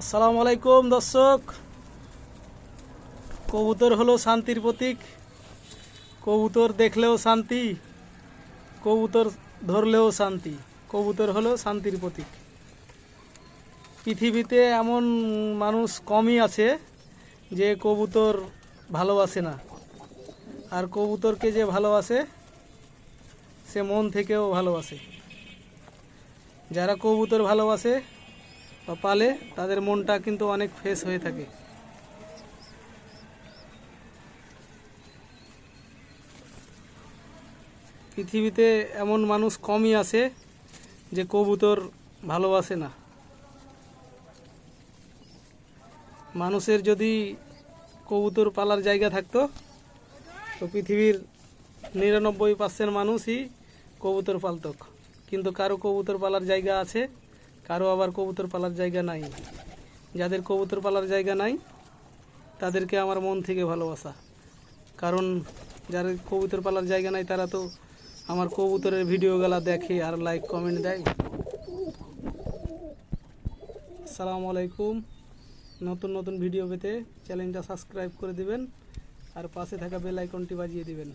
আসসালামু আলাইকুম, দর্শক। কবুতর হলো শান্তির প্রতীক। কবুতর দেখলেও শান্তি, কবুতর ধরলেও শান্তি। কবুতর হলো শান্তির প্রতীক। পৃথিবীতে এমন মানুষ কমই আছে যে কবুতর ভালোবাসে না। আর কবুতরকে যে ভালোবাসে, সে মন থেকেও ভালোবাসে। যারা কবুতর ভালোবাসে বা পালে তাদের মনটা কিন্তু অনেক ফ্রেশ হয়ে থাকে। পৃথিবীতে এমন মানুষ কমই আছে যে কবুতর ভালোবাসে না। মানুষের যদি কবুতর পালার জায়গা থাকতো, তো পৃথিবীর নিরানব্বই পার্সেন্ট মানুষই কবুতর পালত। কিন্তু কারও কবুতর পালার জায়গা আছে কারও আবার কবুতর পালার জায়গা নাই। যাদের কবুতর পালার জায়গা নাই, তাদেরকে আমার মন থেকে ভালোবাসা। কারণ যাদের কবুতর পালার জায়গা নাই, তারা তো আমার কবুতরের ভিডিওগুলা দেখে আর লাইক কমেন্ট দেয়। আসসালামু আলাইকুম। নতুন নতুন ভিডিও পেতে চ্যানেলটা সাবস্ক্রাইব করে দিবেন আর পাশে থাকা বেল আইকনটি বাজিয়ে দিবেন।